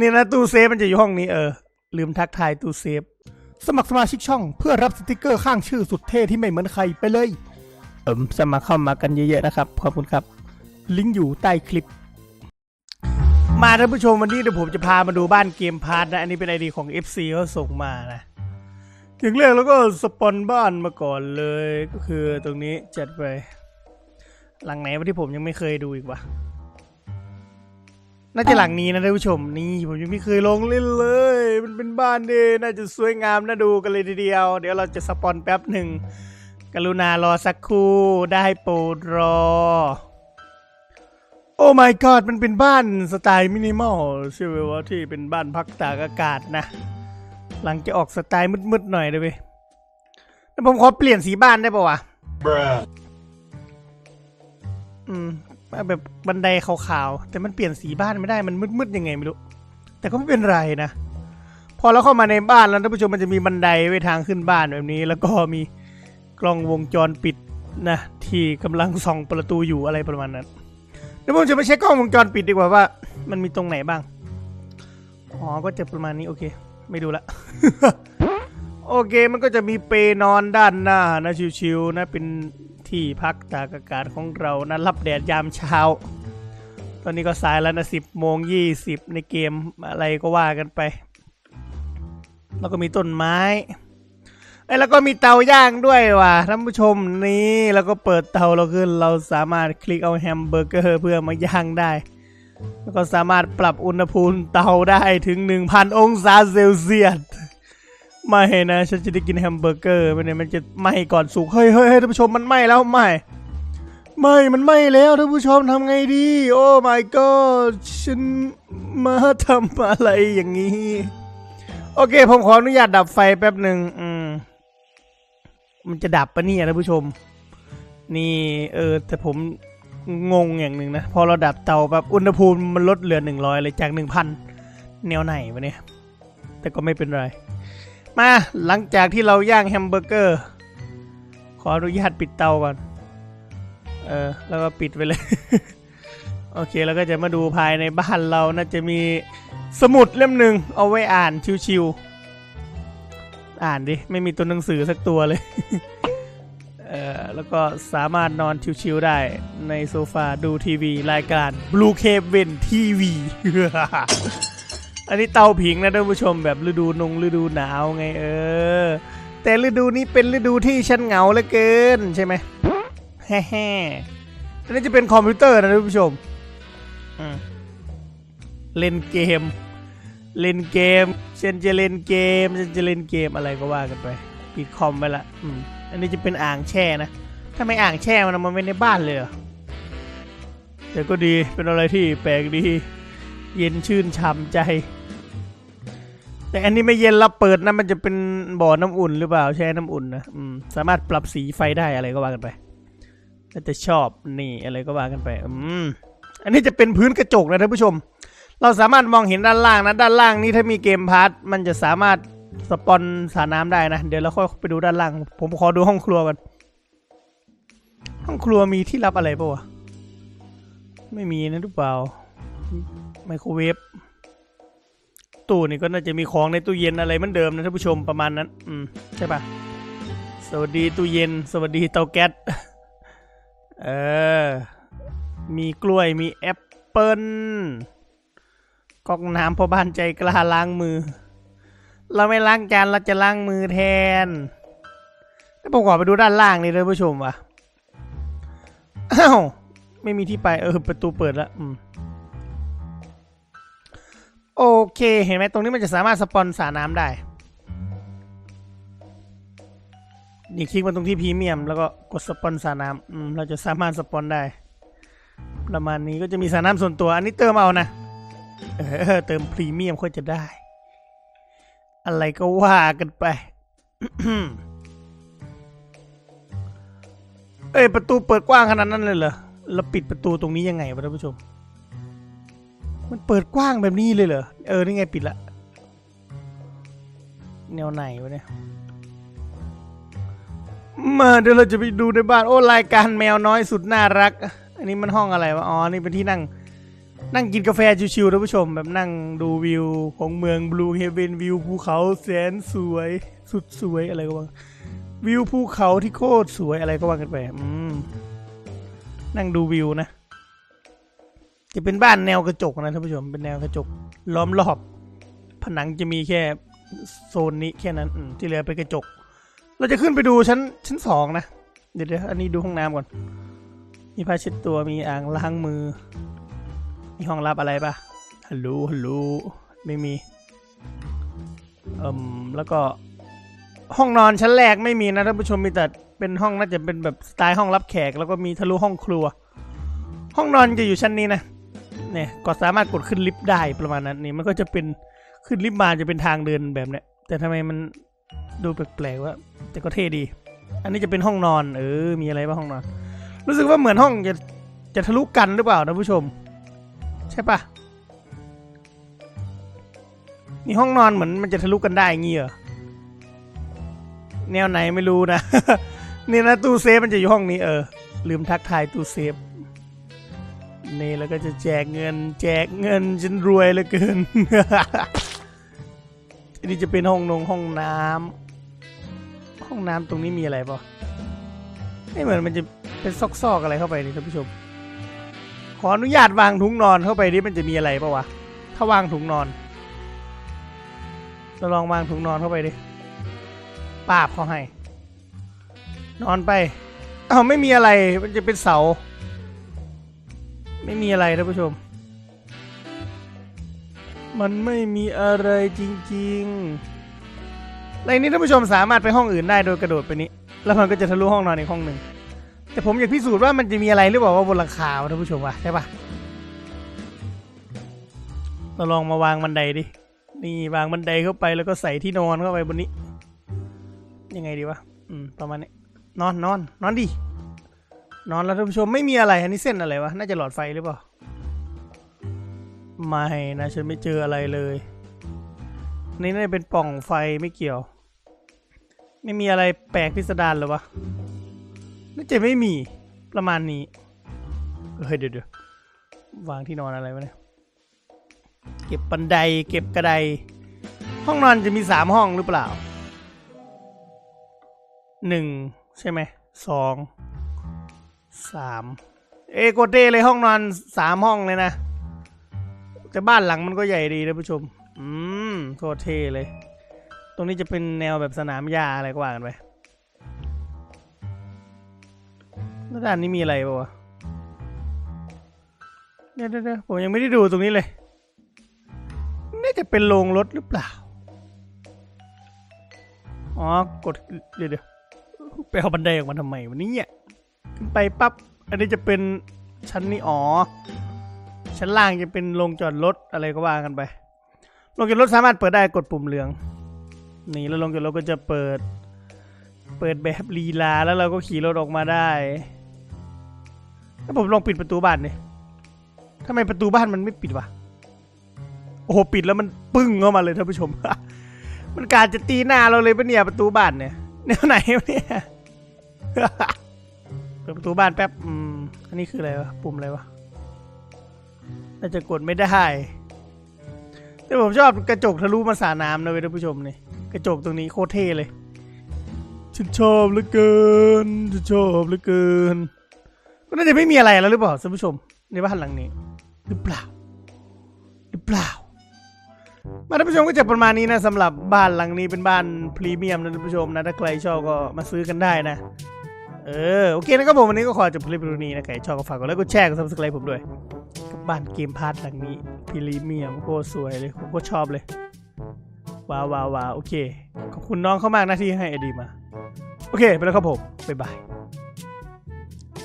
นี่นะตู้เซฟมันจะอยู่ห้องนี้เออ ลืมทักทายตู้เซฟ สมัครสมาชิกช่อง เพื่อรับสติกเกอร์ข้างชื่อสุดเท่ที่ไม่เหมือนใครไปเลย เอิมสมัครเข้ามากันเยอะๆนะครับ ขอบคุณครับ ลิงก์อยู่ใต้คลิป มาท่านผู้ชมวันนี้เดี๋ยวผมจะพามาดูบ้านเกมพาร์ทนะ อันนี้เป็นไอดีของ FC เขาส่งมานะอย่างแรกแล้วก็สปอนบ้านมาก่อนเลยก็คือตรงนี้จัดไป หลังไหนวะที่ผมยังไม่เคยดูอีกวะ น่าจะหลังนี้นะท่านผู้ชมนี่ผมยังไม่เคยลงเล่นเลย มันเป็นบ้านดีน่าจะสวยงามน่าดูกันเลยทีเดียว เดี๋ยวเราจะสปอนแป๊บหนึ่งกรุณารอสักครู่ได้โปรดรอ โอ้ my god มันเป็นบ้านสไตล์มินิมอลใช่ไหมว่าที่เป็นบ้านพักตากอากาศนะ หลังจะออกสไตล์มืดๆหน่อยได้ไหมแล้วผมขอเปลี่ยนสีบ้านได้ปะวะ Bruh. อืม แบบบันไดขาวๆ แต่มันเปลี่ยนสีบ้านไม่ได้มันมืดๆยังไงไม่รู้ แต่ก็ไม่เป็นไรนะ พอเราเข้ามาในบ้านแล้วท่านผู้ชมมันจะมีบันไดไว้ทางขึ้นบ้านแบบนี้ แล้วก็มีกล้องวงจรปิดนะที่กำลังส่องประตูอยู่อะไรประมาณนั้นเดี๋ยวผมจะไปเช็คกล้องวงจรปิดดีกว่าว่า มันมีตรงไหนบ้างอ๋อก็จะประมาณนี้โอเค ไม่ดูละโอเคมันก็จะมีเปนอนด้านหน้านะชิวๆนะเป็น ที่พักตากอากาศของเรานะรับแดดยามเช้า ตอนนี้ก็สายแล้วนะสิบโมงยี่สิบในเกมอะไรก็ว่ากันไป แล้วก็มีต้นไม้ไอ้แล้วก็มีเตาย่างด้วยว่ะท่านผู้ชมนี่แล้วก็เปิดเตาเราขึ้น เราสามารถคลิกเอาแฮมเบอร์เกอร์เพื่อมาย่างได้ แล้วก็สามารถปรับอุณหภูมิเตาได้ถึง 1,000 องศาเซลเซียส ไม่นะฉันจะได้กินแฮมเบอร์เกอร์ไม่เนี่ยมันจะไหม้ก่อนสุกเฮ้ยเฮ้ยเฮ้ยท่านผู้ชมมันไหม้แล้วไหม้ไหม้มันไหม้แล้วท่านผู้ชมทำไงดีโอ้ my god ฉันมาทำอะไรอย่างนี้ โอเค ผมขออนุญาตดับไฟแป๊บหนึ่งอืมมันจะดับปะเนี่ยท่านผู้ชม นี่เออแต่ผมงงอย่างหนึ่งนะ พอเราดับเตาแบบอุณหภูมิมันลดเหลือหนึ่งร้อยเลยจากหนึ่งพันแนวไหนวะเนี่ย แต่ก็ไม่เป็นไร มาหลังจากที่เราย่างแฮมเบอร์เกอร์ ขออนุญาตปิดเตาก่อน เออ แล้วก็ปิดไปเลย โอเคแล้วก็จะมาดูภายในบ้านเราน่าจะมีสมุดเล่มหนึ่งเอาไว้อ่านชิวๆ อ่านดิ ไม่มีตัวหนังสือสักตัวเลย เออแล้วก็สามารถนอนชิวๆได้ในโซฟาดูทีวี รายการ Blue Cave TV อันนี้เตาผิงนะท่านผู้ชมแบบฤดูนงฤดูหนาวไงเออ แต่ฤดูนี้เป็นฤดูที่ฉันเหงาเหลือเกินใช่ไหมแฮ่ๆอันนี้จะเป็นคอมพิวเตอร์นะท่านผู้ชมเล่นเกม เล่นเกมฉันจะเล่นเกมฉันจะเล่นเกมอะไรก็ว่ากันไปปิดคอมไปละอืมอันนี้จะเป็นอ่างแช่นะถ้าไม่อ่างแช่มันเอามาไว้ในบ้านเลยเหรอแต่ก็ดีเป็นอะไรที่แปลกดี เย็นชื่นช่ำใจ แต่อันนี้ไม่เย็นแล้วเปิดนะมันจะเป็นบ่อน้ำอุ่นหรือเปล่าแช่น้ำอุ่นนะอืมสามารถปรับสีไฟได้อะไรก็ว่ากันไปแล้วแต่ชอบนี่อะไรก็ว่ากันไป อืมอันนี้จะเป็นพื้นกระจกนะท่านผู้ชม เราสามารถมองเห็นด้านล่างนะ ด้านล่างนี้ถ้ามีเกมพาร์ทมันจะสามารถสปอนสระน้ำได้นะ เดี๋ยวเราค่อยไปดูด้านล่าง ผมขอดูห้องครัวกันห้องครัวมีที่รับอะไรปะวะ ไม่มีนะหรือเปล่า ไมโครเวฟตู้นี่ก็น่าจะมีของในตู้เย็นอะไรเหมือนเดิมนะท่านผู้ชมประมาณนั้น อืมใช่ปะสวัสดีตู้เย็น สวัสดีเตาแก๊สเออ มีกล้วยมีแอปเปิ้ลก๊อกน้ำพอบ้านใจกล้าล้างมือ เราไม่ล้างจานเราจะล้างมือแทนแล้วผมขอไปดูด้านล่างนี่ท่านผู้ชมวะอ้าวไม่มีที่ไปเออประตูเปิดแล้วอืม โอเค เห็นไหมตรงนี้มันจะสามารถสปอนสระน้ำได้ นี่คลิกมาตรงที่พรีเมียม แล้วก็กดสปอนสระน้ำอืมเราจะสามารถสปอนได้ ประมาณนี้ก็จะมีสระน้ำส่วนตัว อันนี้เติมเอานะ เออเติมพรีเมียมก็จะได้ อะไรก็ว่ากันไป เอ้ยประตูเปิดกว้างขนาดนั้นเลยเหรอ แล้วปิดประตูตรงนี้ยังไงวะท่านผู้ชม มันเปิดกว้างแบบนี้เลยเหรอ เออ นี่ไงปิดละ แนวไหนวะเนี่ย มาเดี๋ยวเราจะไปดูในบ้าน โอ้ รายการแมวน้อยสุดน่ารัก อันนี้มันห้องอะไรวะ อ๋อ นี่เป็นที่นั่ง นั่งกินกาแฟชิวๆท่านผู้ชม แบบนั่งดูวิวของเมืองบลูเฮเวนวิวภูเขาแสนสวย สุดสวยอะไรก็ว่าวิวภูเขาที่โคตรสวยอะไรก็ว่ากันไป อืม นั่งดูวิวนะ จะเป็นบ้านแนวกระจกนะท่านผู้ชมเป็นแนวกระจกล้อมรอบ ผนังจะมีแค่โซนนี้แค่นั้นที่เหลือเป็นกระจก เราจะขึ้นไปดูชั้นชั้นสองนะเดี๋ยวเดี๋ยวอันนี้ดูห้องน้ำก่อน มีผ้าเช็ดตัวมีอ่างล้างมือ มีห้องรับอะไรปะฮัลโหลฮัลโหลไม่มีเอ่มแล้วก็ห้องนอนชั้นแรกไม่มีนะท่านผู้ชมมีแต่เป็นห้องน่าจะเป็นแบบสไตล์ห้องรับแขก แล้วก็มีทะลุห้องครัว ห้องนอนจะอยู่ชั้นนี้นะ เนี่ยก็สามารถกดขึ้นลิฟต์ได้ประมาณนั้นนี่มันก็จะเป็นขึ้นลิฟต์มาจะเป็นทางเดินแบบเนี้ยแต่ทำไมมันดูแปลกๆว่าแต่ก็เท่ดี อันนี้จะเป็นห้องนอน เออ มีอะไรบ้างห้องนอน รู้สึกว่าเหมือนห้องจะจะทะลุกันหรือเปล่าท่านผู้ชม ใช่ปะนี่ห้องนอนเหมือนมันจะทะลุกันได้อย่างงี้เหรอแนวไหนไม่รู้นะ นี่นะตู้เซฟมันจะอยู่ห้องนี้เออ ลืมทักทายตู้เซฟ นี่แล้วก็จะแจกเงิน แจกเงินฉันรวยเหลือเกินอันนี้จะเป็นห้องนงห้องน้ำห้องน้ำตรงนี้มีอะไรปะไม่เหมือนมันจะเป็นซอกๆอะไรเข้าไปนี่ท่านผู้ชม ขออนุญาตวางถุงนอนเข้าไปดิมันจะมีอะไรปะวะ ถ้าวางถุงนอน เราลองวางถุงนอนเข้าไปดิปาบเขาให้ นอนไปอ้าวไม่มีอะไร มันจะเป็นเสา ไม่มีอะไรท่านผู้ชม มันไม่มีอะไรจริงๆในนี้ท่านผู้ชมสามารถไปห้องอื่นได้โดยกระโดดไปนี้ แล้วมันก็จะทะลุห้องนอนอีกห้องหนึ่งแต่ผมอยากพิสูจน์ว่ามันจะมีอะไรหรือเปล่าว่าบนหลังคาท่านผู้ชมวะใช่ปะเราลองมาวางบันไดดิ นี่วางบันไดเข้าไปแล้วก็ใส่ที่นอนเข้าไปบนนี้ ยังไงดีวะ อืม ประมาณนี้ นอนนอนนอนดิ นอนแล้วท่านผู้ชมไม่มีอะไรอันนี้เส้นอะไรวะ น่าจะหลอดไฟหรือเปล่า ไม่นะฉันไม่เจออะไรเลย นี่น่าจะเป็นป่องไฟไม่เกี่ยว ไม่มีอะไรแปลกพิสดารหรอวะ น่าจะไม่มีประมาณนี้ เฮ้ยเดี๋ยวเดี๋ยววางที่นอนอะไรวะเนี่ย เก็บบันไดเก็บกระได ห้องนอนจะมีสามห้องหรือเปล่าหนึ่งใช่ไหมสอง สามเอโกเต้เลยห้องนอนสามห้องเลยนะแต่บ้านหลังมันก็ใหญ่ดีนะผู้ชม อืมโคตรเท่เลย ตรงนี้จะเป็นแนวแบบสนามหญ้าอะไรกว่ากันไปแล้วด้านนี้มีอะไรปะวะเดี๋ยวเดี๋ยวเดี๋ยวผมยังไม่ได้ดูตรงนี้เลย น่าจะเป็นโรงรถหรือเปล่า อ๋อ กดเดี๋ยวเดี๋ยวไปเอาบันไดออกมาทำไมวันนี้เนี่ย ขึ้นไปปั๊บ อันนี้จะเป็นชั้นนี้อ๋อ ชั้นล่างจะเป็นโรงจอดรถอะไรก็ว่ากันไป โรงจอดรถสามารถเปิดได้กดปุ่มเหลือง นี่แล้วโรงจอดรถก็จะเปิด เปิดแบบลีลาแล้วเราก็ขี่รถออกมาได้ถ้าผมลองปิดประตูบ้านดิทำไมประตูบ้านมันไม่ปิดวะ โอ้โหปิดแล้วมันปึ้งเข้ามาเลยท่านผู้ชม มันการจะตีหน้าเราเลยปะเนี่ยประตูบ้านเนี่ยแนวไหนวะเนี่ย ปิดประตูบ้านแป๊บ อืม อันนี้คืออะไรวะ ปุ่มอะไรวะ น่าจะกดไม่ได้ แต่ผมชอบกระจกทะลุมาสาน้ำนะเว้ยท่านผู้ชมนี่ กระจกตรงนี้โคตรเท่เลย ฉันชอบเหลือเกิน ฉันชอบเหลือเกิน ก็น่าจะไม่มีอะไรแล้วหรือเปล่าท่านผู้ชม ในบ้านหลังนี้ หรือเปล่า หรือเปล่า มาท่านผู้ชมก็จะประมาณนี้นะสำหรับบ้านหลังนี้เป็นบ้านพรีเมียมนะท่านผู้ชมนะ ถ้าใครชอบก็มาซื้อกันได้นะ เออ โอเคนะครับผมวันนี้ก็ขอจบคลิปวิดีโอนี้นะใครชอบก็ฝากกดไลค์กดแชร์กดซับสไครต์ผมด้วยกับบ้านเกมพาร์ทหลังนี้พรีเมียมโคตรสวยเลยผมก็ชอบเลยว้าวว้าวว้าโอเค ขอบคุณน้องเขามากนะที่ให้ไอดีมา โอเค ไปแล้วครับผม บ๊ายบาย